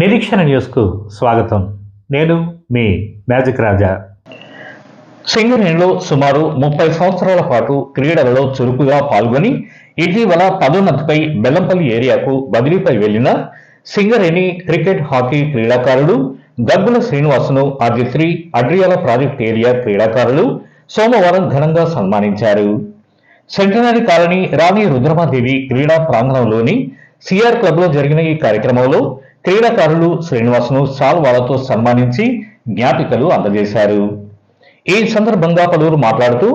నిరీక్షణ న్యూస్కు స్వాగతం. నేను మీ మ్యాజిక్ రాజా. సింగరేణిలో సుమారు ముప్పై సంవత్సరాల పాటు క్రీడలలో చురుకుగా పాల్గొని ఇటీవల పదోన్నతిపై బెల్లంపల్లి ఏరియాకు బదిలీపై వెళ్ళిన సింగరేణి క్రికెట్ హాకీ క్రీడాకారుడు గబ్బుల శ్రీనివాసును ఆదిశ్రీ అడ్రియాల ప్రాజెక్ట్ ఏరియా క్రీడాకారులు సోమవారం ఘనంగా సన్మానించారు. సెంటనరీ కాలనీ రాణి రుద్రమాదేవి క్రీడా ప్రాంగణంలోని సిఆర్ క్లబ్లో జరిగిన ఈ కార్యక్రమంలో క్రీడాకారులు శ్రీనివాస్ను సాల్వాలతో సన్మానించి జ్ఞాపికలు అందజేశారు. ఈ సందర్భంగా పలువురు మాట్లాడుతూ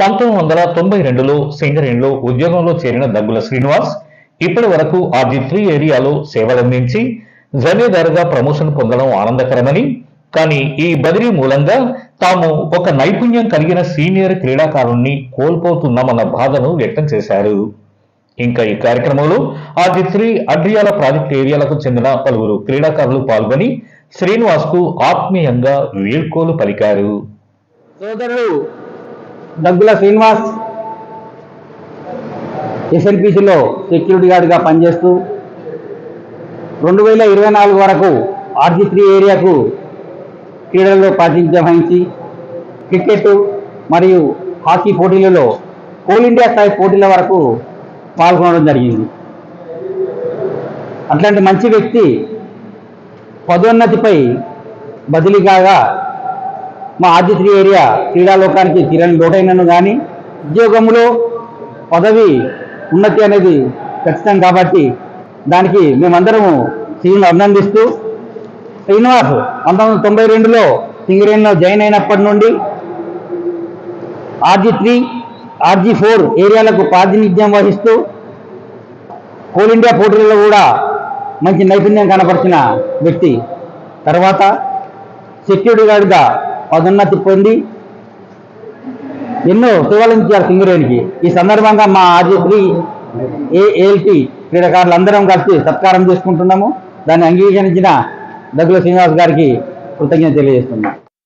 పంతొమ్మిది వందల తొంభై రెండులో సింగరేణిలో ఉద్యోగంలో చేరిన దగ్గుల శ్రీనివాస్ ఇప్పటి వరకు ఆర్జీ త్రీ ఏరియాలో సేవలందించి జమీదారుగా ప్రమోషన్ పొందడం ఆనందకరమని కానీ ఈ బదిలీ మూలంగా తాము ఒక నైపుణ్యం కలిగిన సీనియర్ క్రీడాకారుణ్ణి కోల్పోతున్నామన్న బాధను వ్యక్తం చేశారు. ఇంకా ఈ కార్యక్రమంలో ఆర్జీ త్రీ అడ్రియాల ప్రాజెక్ట్ ఏరియాలకు చెందిన పలువురు క్రీడాకారులు పాల్గొని శ్రీనివాస్కు ఆత్మీయంగా వీడ్కోలు పలికారు. సోదరుడు దగ్గుల శ్రీనివాస్ ఎస్ఎల్పిసిలో సెక్యూరిటీ గార్డుగా పనిచేస్తూ రెండు వేల ఇరవై నాలుగు వరకు ఆర్జీ త్రీ ఏరియాకు క్రీడల్లో ప్రాతినిధ్యం వహించి క్రికెట్ మరియు హాకీ పోటీలలో కోల్ ఇండియా స్థాయి పోటీల వరకు పాల్గొనడం జరిగింది. అట్లాంటి మంచి వ్యక్తి పదోన్నతిపై బదిలీ కాగా మా ఆదిత్య ఏరియా క్రీడాలోకానికి తీరని లోటైనను కానీ ఉద్యోగంలో పదవి ఉన్నతి అనేది ఖచ్చితం కాబట్టి దానికి మేమందరము శ్రీను అభినందిస్తూ శ్రీనివాస్ పంతొమ్మిది వందల తొంభై రెండులో సింగరేణిలో జాయిన్ అయినప్పటి నుండి ఆర్జీ త్రీ ఆర్జీ ఫోర్ ఏరియాలకు ప్రాతినిధ్యం వహిస్తూ కోల్ ఇండియా పోటీలలో కూడా మంచి నైపుణ్యం కనపరిచిన వ్యక్తి. తర్వాత సెక్యూరిటీ గార్డ్గా పదోన్నతి పొంది ఎన్నో సేవలించారు సింగరేణికి. ఈ సందర్భంగా మా ఆర్జీ త్రీ ఏఎల్టీ క్రీడాకారులు అందరం కలిసి సత్కారం చేసుకుంటున్నాము. దాన్ని అంగీకరించిన దగ్గుల శ్రీనివాస్ గారికి కృతజ్ఞత తెలియజేస్తున్నాం.